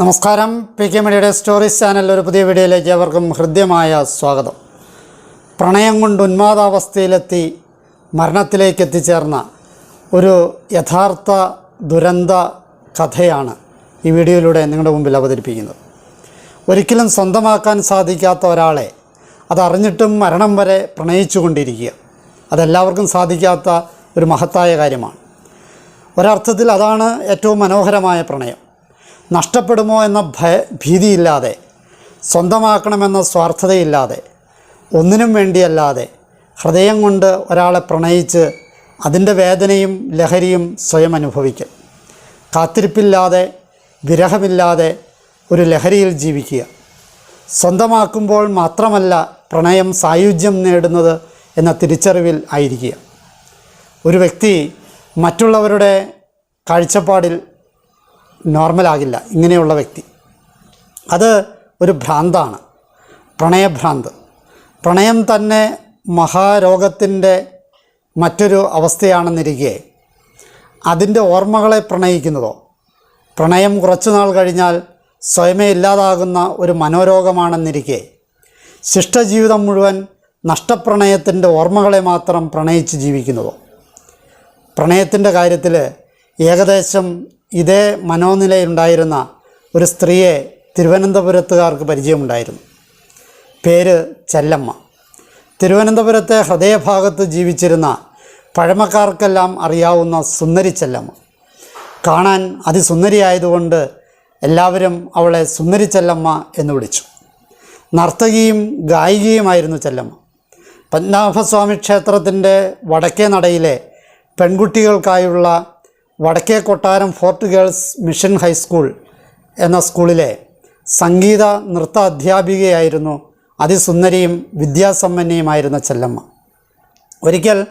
നമസ്കാരം. P K മീഡിയയുടെ stories ചാനലിൽ ഒരു പുതിയ വീഡിയോയിലേക്ക് അവർക്കും ഹൃദ്യമായ സ്വാഗതം. പ്രണയം കൊണ്ട് ഉന്മാദാവസ്ഥയിലെത്തി മരണത്തിലേക്ക് എത്തിച്ചേർന്ന ഒരു യഥാർത്ഥ ദുരന്ത കഥയാണ് ഈ വീഡിയോയിലൂടെ നിങ്ങളുടെ മുമ്പിൽ അവതരിപ്പിക്കുന്നത്. ഒരിക്കലും സ്വന്തമാക്കാൻ സാധിക്കാത്ത ഒരാളെ അതറിഞ്ഞിട്ടും മരണം വരെ പ്രണയിച്ചു കൊണ്ടിരിക്കുക. അതെല്ലാവർക്കും സാധിക്കാത്ത ഒരു മഹത്തായ കാര്യമാണ്. ഒരർത്ഥത്തിൽ അതാണ് ഏറ്റവും മനോഹരമായ പ്രണയം. നഷ്ടപ്പെടുമോ എന്ന ഭയ ഭീതിയില്ലാതെ സ്വന്തമാക്കണമെന്ന സ്വാർത്ഥതയില്ലാതെ ഒന്നിനും വേണ്ടിയല്ലാതെ ഹൃദയം കൊണ്ട് ഒരാളെ പ്രണയിച്ച് അതിന്റെ വേദനയും ലഹരിയും സ്വയം അനുഭവിക്കൽ കാത്തിരിപ്പില്ലാതെ വിരഹമില്ലാതെ ഒരു ലഹരിയിൽ ജീവിക്കുക. സ്വന്തമാക്കുമ്പോൾ മാത്രമല്ല പ്രണയം സായുജ്യം നേടുന്നത് എന്ന തിരിച്ചറിവിൽ ആയിരിക്കുക. ഒരു വ്യക്തി മറ്റുള്ളവരുടെ കാഴ്ചപ്പാടിൽ നോർമലാകില്ല ഇങ്ങനെയുള്ള വ്യക്തി. അത് ഒരു ഭ്രാന്താണ്. പ്രണയഭ്രാന്ത്. പ്രണയം തന്നെ മഹാരോഗത്തിന്റെ മറ്റൊരു അവസ്ഥയാണെന്നിരിക്കെ അതിന്റെ ഓർമ്മകളെ പ്രണയിക്കുന്നതോ പ്രണയം കുറച്ചു നാൾ കഴിഞ്ഞാൽ സ്വയമേ ഇല്ലാതാകുന്ന ഒരു മനോരോഗമാണെന്നിരിക്കെ ശിഷ്ടജീവിതം മുഴുവൻ നഷ്ടപ്രണയത്തിന്റെ ഓർമ്മകളെ മാത്രം പ്രണയിച്ച് ജീവിക്കുന്നതോ. പ്രണയത്തിന്റെ കാര്യത്തിൽ ഏകദേശം ഇതേ മനോനിലയുണ്ടായിരുന്ന ഒരു സ്ത്രീയെ തിരുവനന്തപുരത്തുകാർക്ക് പരിചയമുണ്ടായിരുന്നു. പേര് ചെല്ലമ്മ. തിരുവനന്തപുരത്തെ ഹൃദയഭാഗത്ത് ജീവിച്ചിരുന്ന പഴമക്കാർക്കെല്ലാം അറിയാവുന്ന സുന്ദരി ചെല്ലമ്മ. കാണാൻ അതിസുന്ദരിയായതുകൊണ്ട് എല്ലാവരും അവളെ സുന്ദരി ചെല്ലമ്മ എന്ന് വിളിച്ചു. നർത്തകിയും ഗായികയുമായിരുന്നു ചെല്ലമ്മ. പത്മനാഭസ്വാമി ക്ഷേത്രത്തിന്റെ വടക്കേ നടയിലെ പെൺകുട്ടികൾക്കായുള്ള വടക്കേ കൊട്ടാരം ഫോർട്ട് ഗേൾസ് മിഷൻ ഹൈസ്കൂൾ എന്ന സ്കൂളിലെ സംഗീത നൃത്ത അധ്യാപികയായിരുന്നു അതിസുന്ദരിയും വിദ്യാസമ്പന്നയുമായിരുന്ന ചെല്ലമ്മ. ഒരിക്കൽ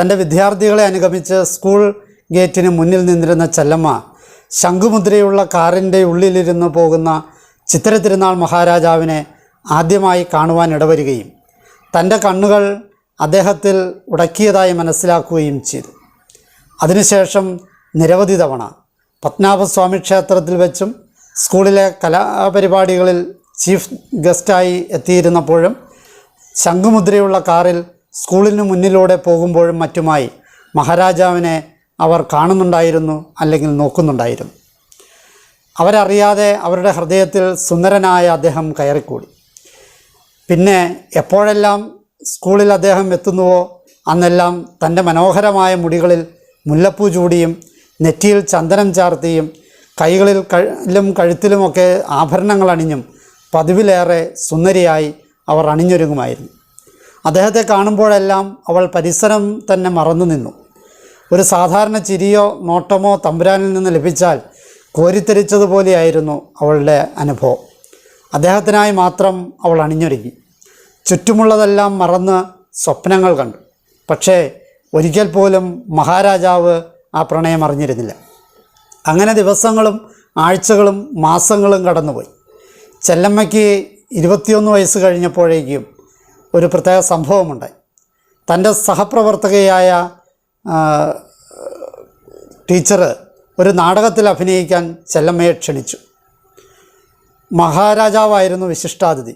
തന്റെ വിദ്യാർത്ഥികളെ അനുഗമിച്ച് സ്കൂൾ ഗേറ്റിന് മുന്നിൽ നിന്നിരുന്ന ചെല്ലമ്മ ശംഖുമുദ്രയുള്ള കാറിന്റെ ഉള്ളിലിരുന്ന് പോകുന്ന ചിത്തിര തിരുനാൾ മഹാരാജാവിനെ ആദ്യമായി കാണുവാൻ ഇടവരികയും തന്റെ കണ്ണുകൾ അദ്ദേഹത്തിൽ ഉടക്കിയതായി മനസ്സിലാക്കുകയും ചെയ്തു. അതിനുശേഷം നിരവധി തവണ പത്മനാഭസ്വാമി ക്ഷേത്രത്തിൽ വെച്ചും സ്കൂളിലെ കലാപരിപാടികളിൽ ചീഫ് ഗസ്റ്റായി എത്തിയിരുന്നപ്പോഴും ശംഖുമുദ്രയുള്ള കാറിൽ സ്കൂളിന് മുന്നിലൂടെ പോകുമ്പോഴും മറ്റുമായി മഹാരാജാവിനെ അവർ കാണുന്നുണ്ടായിരുന്നു അല്ലെങ്കിൽ നോക്കുന്നുണ്ടായിരുന്നു. അവരറിയാതെ അവരുടെ ഹൃദയത്തിൽ സുന്ദരനായ അദ്ദേഹം കയറിക്കൂടി. പിന്നെ എപ്പോഴെല്ലാം സ്കൂളിൽ അദ്ദേഹം എത്തുന്നുവോ അന്നെല്ലാം തന്റെ മനോഹരമായ മുടികളിൽ മുല്ലപ്പൂ ചൂടിയും നെറ്റിയിൽ ചന്ദനം ചാർത്തിയും കൈകളിൽ കഴുത്തിലും കഴുത്തിലുമൊക്കെ ആഭരണങ്ങൾ അണിഞ്ഞും പതിവിലേറെ സുന്ദരിയായി അവർ അണിഞ്ഞൊരുങ്ങുമായിരുന്നു. അദ്ദേഹത്തെ കാണുമ്പോഴെല്ലാം അവൾ പരിസരം തന്നെ മറന്നു നിന്നു. ഒരു സാധാരണ ചിരിയോ നോട്ടമോ തമ്പുരാനിൽ നിന്ന് ലഭിച്ചാൽ കോരിത്തെരിച്ചതുപോലെയായിരുന്നു അവളുടെ അനുഭവം. അദ്ദേഹത്തിനായി മാത്രം അവൾ അണിഞ്ഞൊരുങ്ങി. ചുറ്റുമുള്ളതെല്ലാം മറന്ന് സ്വപ്നങ്ങൾ കണ്ടു. പക്ഷേ ഒരിക്കൽ പോലും മഹാരാജാവ് ആ പ്രണയം അറിഞ്ഞിരുന്നില്ല. അങ്ങനെ ദിവസങ്ങളും ആഴ്ചകളും മാസങ്ങളും കടന്നുപോയി. ചെല്ലമ്മയ്ക്ക് ഇരുപത്തിയൊന്ന് വയസ്സ് കഴിഞ്ഞപ്പോഴേക്കും ഒരു പ്രത്യേക സംഭവമുണ്ടായി. തന്റെ സഹപ്രവർത്തകയായ ടീച്ചർ ഒരു നാടകത്തിൽ അഭിനയിക്കാൻ ചെല്ലമ്മയെ ക്ഷണിച്ചു. മഹാരാജാവായിരുന്നു വിശിഷ്ടാതിഥി.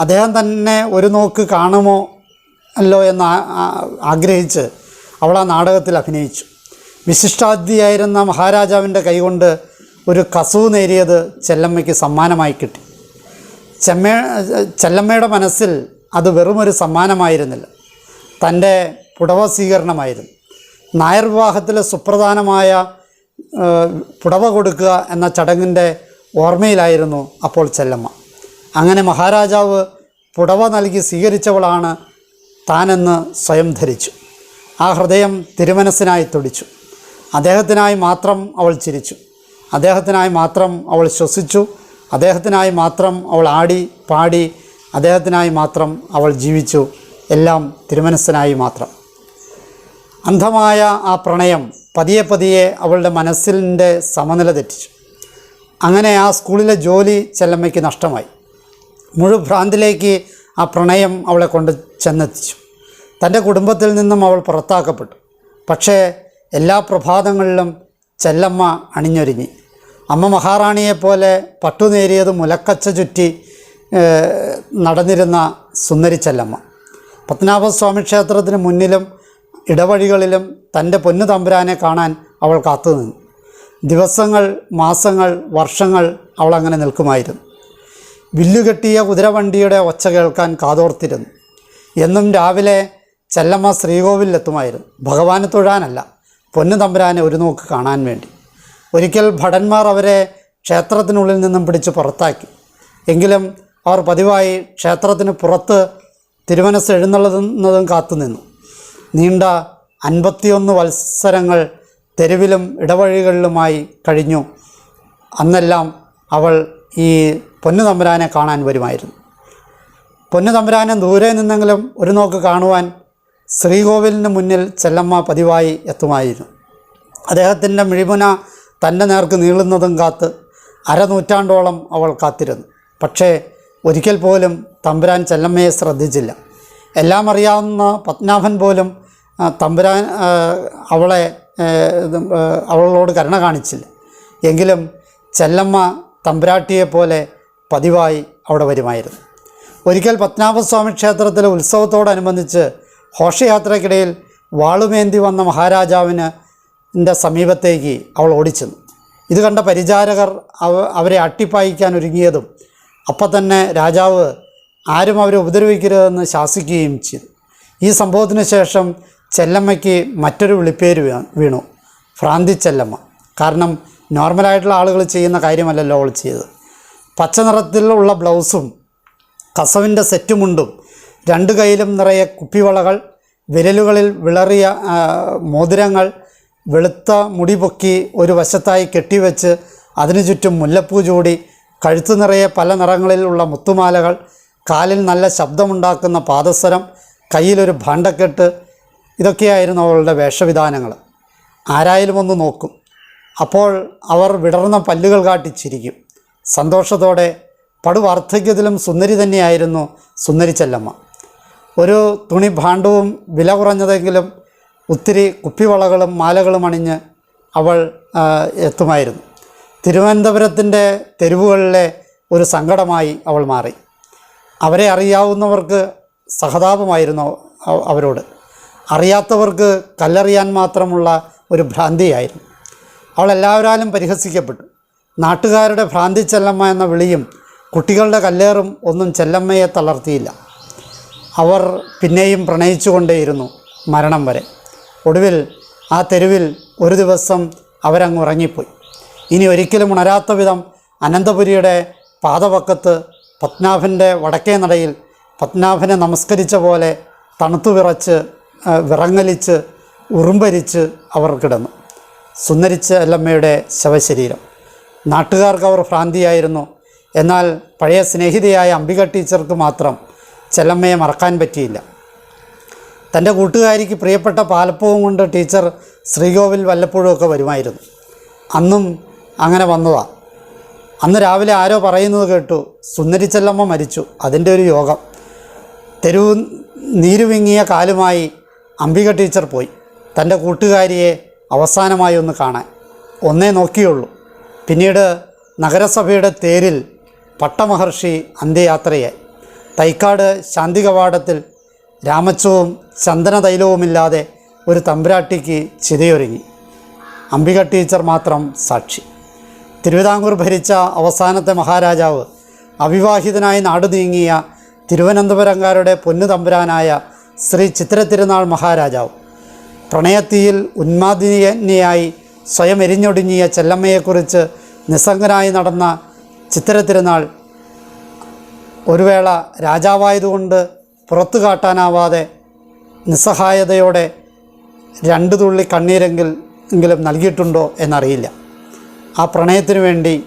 അദ്ദേഹം തന്നെ ഒരു നോക്ക് കാണുമോ അല്ലോ എന്ന് ആഗ്രഹിച്ച് അവൾ ആ നാടകത്തിൽ അഭിനയിച്ചു. വിശിഷ്ടാതിഥിയായിരുന്ന മഹാരാജാവിന്റെ കൈകൊണ്ട് ഒരു കസു നേരിയത് ചെല്ലമ്മയ്ക്ക് സമ്മാനമായി കിട്ടി. ചെമ്മ ചെല്ലമ്മയുടെ മനസ്സിൽ അത് വെറുമൊരു സമ്മാനമായിരുന്നില്ല. തന്റെ പുടവ സ്വീകരണമായിരുന്നു. നായർ വിവാഹത്തിലെ സുപ്രധാനമായ പുടവ കൊടുക്കുക എന്ന ചടങ്ങിന്റെ ഓർമ്മയിലായിരുന്നു അപ്പോൾ ചെല്ലമ്മ. അങ്ങനെ മഹാരാജാവ് പുടവ നൽകി സ്വീകരിച്ചവളാണ് താനെന്ന് സ്വയം ധരിച്ചു. ആ ഹൃദയം തിരുമനസ്സിനായി തുടിച്ചു. അദ്ദേഹത്തിനായി മാത്രം അവൾ ചിരിച്ചു. അദ്ദേഹത്തിനായി മാത്രം അവൾ ശ്വസിച്ചു. അദ്ദേഹത്തിനായി മാത്രം അവൾ ആടി പാടി. അദ്ദേഹത്തിനായി മാത്രം അവൾ ജീവിച്ചു. എല്ലാം തിരുമനസ്സിനായി മാത്രം. അന്ധമായ ആ പ്രണയം പതിയെ പതിയെ അവളുടെ മനസ്സിന്റെ സമനില തെറ്റിച്ചു. അങ്ങനെ ആ സ്കൂളിലെ ജോലി ചെല്ലമ്മയ്ക്ക് നഷ്ടമായി. മുഴുഭ്രാന്തിലേക്ക് ആ പ്രണയം അവളെ കൊണ്ട് ചെന്നെത്തിച്ചു. തന്റെ കുടുംബത്തിൽ നിന്നും അവൾ പുറത്താക്കപ്പെട്ടു. പക്ഷേ എല്ലാ പ്രഭാതങ്ങളിലും ചെല്ലമ്മ അണിഞ്ഞൊരുങ്ങി. അമ്മ മഹാറാണിയെപ്പോലെ പട്ടുനേരിയത് മുലക്കച്ച ചുറ്റി നടന്നിരുന്ന സുന്ദരി ചെല്ലമ്മ. പത്മനാഭസ്വാമി ക്ഷേത്രത്തിന് മുന്നിലും ഇടവഴികളിലും തന്റെ പൊന്നു തമ്പുരാനെ കാണാൻ അവൾ കാത്തുനിന്നു ദിവസങ്ങൾ മാസങ്ങൾ വർഷങ്ങൾ അവൾ അങ്ങനെ നിൽക്കുമായിരുന്നു. വില്ലുകെട്ടിയ കുതിരവണ്ടിയുടെ ഒച്ച കേൾക്കാൻ കാതോർത്തിരുന്നു. എന്നും രാവിലെ ചെല്ലമ്മ ശ്രീകോവിലെത്തുമായിരുന്നു. ഭഗവാനെ തൊഴാനല്ല. പൊന്നു തമ്പുരാനെ ഒരു നോക്ക് കാണാൻ വേണ്ടി. ഒരിക്കൽ ഭടന്മാർ അവരെ ക്ഷേത്രത്തിനുള്ളിൽ നിന്നും പിടിച്ച് പുറത്താക്കി. എങ്കിലും അവർ പതിവായി ക്ഷേത്രത്തിന് പുറത്ത് തിരുമനസ് എഴുന്നള്ളുന്നതും കാത്തുനിന്നു നീണ്ട അൻപത്തിയൊന്ന് വത്സരങ്ങൾ തെരുവിലും ഇടവഴികളിലുമായി കഴിഞ്ഞു. അന്നെല്ലാം അവൾ ഈ പൊന്നു തമ്പുരാനെ കാണാൻ വരുമായിരുന്നു. പൊന്നു തമ്പുരാനെ ദൂരെ നിന്നെങ്കിലും ഒരു നോക്ക് കാണുവാൻ ശ്രീകോവിലിന് മുന്നിൽ ചെല്ലമ്മ പതിവായി എത്തുമായിരുന്നു. അദ്ദേഹത്തിന്റെ മിഴിമുന തന്റെ നേർക്ക് നീളുന്നതും കാത്ത് അരനൂറ്റാണ്ടോളം അവൾ കാത്തിരുന്നു. പക്ഷേ ഒരിക്കൽ പോലും തമ്പുരാൻ ചെല്ലമ്മയെ ശ്രദ്ധിച്ചില്ല. എല്ലാം അറിയാവുന്ന പത്മനാഭൻ പോലും തമ്പുരാൻ അവളെ അവളോട് കരുണ കാണിച്ചില്ല. എങ്കിലും ചെല്ലമ്മ തമ്പുരാട്ടിയെപ്പോലെ പതിവായി അവിടെ വരുമായിരുന്നു. ഒരിക്കൽ പത്മനാഭസ്വാമി ക്ഷേത്രത്തിലെ ഉത്സവത്തോടനുബന്ധിച്ച് ഘോഷയാത്രയ്ക്കിടയിൽ വാളുമേന്തി വന്ന മഹാരാജാവിന് സമീപത്തേക്ക് അവൾ ഓടിച്ചെന്നു. ഇത് കണ്ട പരിചാരകർ അവ അവരെ അട്ടിപ്പായിക്കാൻ ഒരുങ്ങിയതും അപ്പം തന്നെ രാജാവ് ആരും അവരെ ഉപദ്രവിക്കരുതെന്ന് ശാസിക്കുകയും ചെയ്തു. ഈ സംഭവത്തിന് ശേഷം ചെല്ലമ്മയ്ക്ക് മറ്റൊരു വിളിപ്പേര് വീണു. ഭ്രാന്തി ചെല്ലമ്മ. കാരണം നോർമലായിട്ടുള്ള ആളുകൾ ചെയ്യുന്ന കാര്യമല്ലല്ലോ അവൾ ചെയ്തത്. പച്ച നിറത്തിലുള്ള ബ്ലൗസും കസവിന്റെ സെറ്റുമുണ്ടും രണ്ട് കൈയിലും നിറയെ കുപ്പിവളകൾ വിരലുകളിൽ വിളറിയ മോതിരങ്ങൾ വെളുത്ത മുടി പൊക്കി ഒരു വശത്തായി കെട്ടിവെച്ച് അതിനു ചുറ്റും മുല്ലപ്പൂ ചൂടി കഴുത്തു നിറയെ പല നിറങ്ങളിലുള്ള മുത്തുമാലകൾ കാലിൽ നല്ല ശബ്ദമുണ്ടാക്കുന്ന പാദസരം കയ്യിലൊരു ഭാണ്ഡക്കെട്ട് ഇതൊക്കെയായിരുന്നു അവളുടെ വേഷവിധാനങ്ങൾ. ആരായാലും ഒന്ന് നോക്കും. അപ്പോൾ അവർ വിടർന്ന പല്ലുകൾ കാട്ടി ചിരിക്കും സന്തോഷത്തോടെ പടുവാർദ്ധക്യത്തിലും സുന്ദരി തന്നെയായിരുന്നു സുന്ദരി ചെല്ലമ്മ. ഒരു തുണി ഭാണ്ഡവും വില കുറഞ്ഞതെങ്കിലും ഒത്തിരി കുപ്പിവളകളും മാലകളും അണിഞ്ഞ് അവൾ എത്തുമായിരുന്നു. തിരുവനന്തപുരത്തിന്റെ തെരുവുകളിലെ ഒരു സങ്കടമായി അവൾ മാറി. അവരെ അറിയാവുന്നവർക്ക് സഹതാപമായിരുന്നു അവരോട്. അറിയാത്തവർക്ക് കല്ലെറിയാൻ മാത്രമുള്ള ഒരു ഭ്രാന്തിയായിരുന്നു. അവൾ എല്ലാവരാലും പരിഹസിക്കപ്പെട്ടു. നാട്ടുകാരുടെ ഭ്രാന്തി ചെല്ലമ്മ എന്ന വിളിയും കുട്ടികളുടെ കല്ലേറും ഒന്നും ചെല്ലമ്മയെ തളർത്തിയില്ല. അവർ പിന്നെയും പ്രണയിച്ചുകൊണ്ടേയിരുന്നു മരണം വരെ. ഒടുവിൽ ആ തെരുവിൽ ഒരു ദിവസം അവരങ്ങ് ഉറങ്ങിപ്പോയി. ഇനി ഒരിക്കലും ഉണരാത്ത വിധം അനന്തപുരിയുടെ പാതപക്കത്ത് പത്മനാഭന്റെ വടക്കേ നടയിൽ പത്മനാഭനെ നമസ്കരിച്ച പോലെ തണുത്തു വിറച്ച് വിറങ്ങലിച്ച് ഉറുമ്പരിച്ച് അവർ കിടന്നു. സുന്ദരിച്ച എല്ലമ്മയുടെ ശവശരീരം. നാട്ടുകാർക്ക് അവർ ഭ്രാന്തിയായിരുന്നു. എന്നാൽ പഴയ സ്നേഹിതയായ അംബിക ടീച്ചർക്ക് മാത്രം ചെല്ലമ്മയെ മറക്കാൻ പറ്റിയില്ല. തന്റെ കൂട്ടുകാരിക്ക് പ്രിയപ്പെട്ട പാലപ്പവും കൊണ്ട് ടീച്ചർ ശ്രീകോവിൽ വല്ലപ്പോഴുമൊക്കെ വരുമായിരുന്നു. അന്നും അങ്ങനെ വന്നതാണ് അന്ന് രാവിലെ ആരോ പറയുന്നത് കേട്ടു സുന്ദരി ചെല്ലമ്മ മരിച്ചു അതിന്റെ ഒരു യോഗം. തെരുവ് നീരുവിങ്ങിയ കാലുമായി അംബിക ടീച്ചർ പോയി. തന്റെ കൂട്ടുകാരിയെ അവസാനമായി ഒന്ന് കാണാൻ. ഒന്നേ നോക്കിയുള്ളൂ. പിന്നീട് നഗരസഭയുടെ തേരിൽ പട്ടമഹർഷി അന്ത്യയാത്രയായി. തൈക്കാട് ശാന്തി കവാടത്തിൽ രാമച്ചവും ചന്ദന തൈലവുമില്ലാതെ ഒരു തമ്പുരാട്ടിക്ക് ചിതയൊരുങ്ങി. അംബിക ടീച്ചർ മാത്രം സാക്ഷി. തിരുവിതാംകൂർ ഭരിച്ച അവസാനത്തെ മഹാരാജാവ് അവിവാഹിതനായി നാടു നീങ്ങിയ തിരുവനന്തപുരംകാരുടെ പൊന്നു തമ്പുരാനായ ശ്രീ ചിത്രതിരുനാൾ മഹാരാജാവ്. പ്രണയത്തിയിൽ ഉന്മാദിനിയായി സ്വയം എരിഞ്ഞൊടുങ്ങിയ ചെല്ലമ്മയെക്കുറിച്ച് നിസ്സംഗനായി നടന്ന ചിത്തിരത്തിരുനാൾ ഒരു വേള രാജാവായതുകൊണ്ട് പുറത്തു കാട്ടാനാവാതെ നിസ്സഹായതയോടെ രണ്ട് തുള്ളി കണ്ണീരെങ്കിൽ എങ്കിലും നൽകിയിട്ടുണ്ടോ എന്നറിയില്ല. ആ പ്രണയത്തിന് വേണ്ടി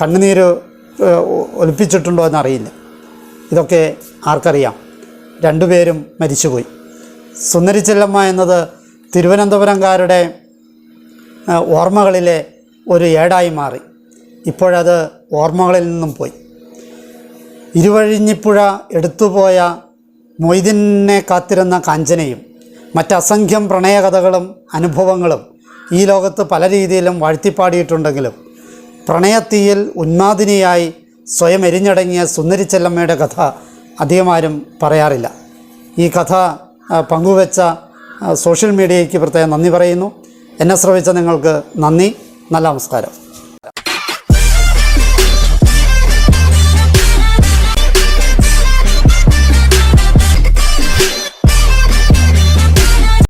കണ്ണുനീര് ഒലിപ്പിച്ചിട്ടുണ്ടോ എന്നറിയില്ല. ഇതൊക്കെ ആർക്കറിയാം. രണ്ടുപേരും മരിച്ചുപോയി. സുന്ദരി ചെല്ലമ്മ എന്നത് തിരുവനന്തപുരംകാരുടെ ഓർമ്മകളിലെ ഒരു ഏടായി മാറി. ഇപ്പോഴത് ഓർമ്മകളിൽ നിന്നും പോയി. ഇരുവഴിഞ്ഞിപ്പുഴ എടുത്തുപോയ മൊയ്തീനെ കാത്തിരുന്ന കാഞ്ചനയും മറ്റസംഖ്യം പ്രണയകഥകളും അനുഭവങ്ങളും ഈ ലോകത്ത് പല രീതിയിലും വാഴ്ത്തിപ്പാടിയിട്ടുണ്ടെങ്കിലും പ്രണയത്തീയിൽ ഉന്മാദിനിയായി സ്വയം എരിഞ്ഞടങ്ങിയ സുന്ദരിച്ചെല്ലമ്മയുടെ കഥ അധികമാരും പറയാറില്ല. ഈ കഥ പങ്കുവെച്ച സോഷ്യൽ മീഡിയയ്ക്ക് പ്രത്യേകം നന്ദി പറയുന്നു. എന്നെ ശ്രവിച്ച നിങ്ങൾക്ക് നന്ദി. നല്ല നമസ്കാരം.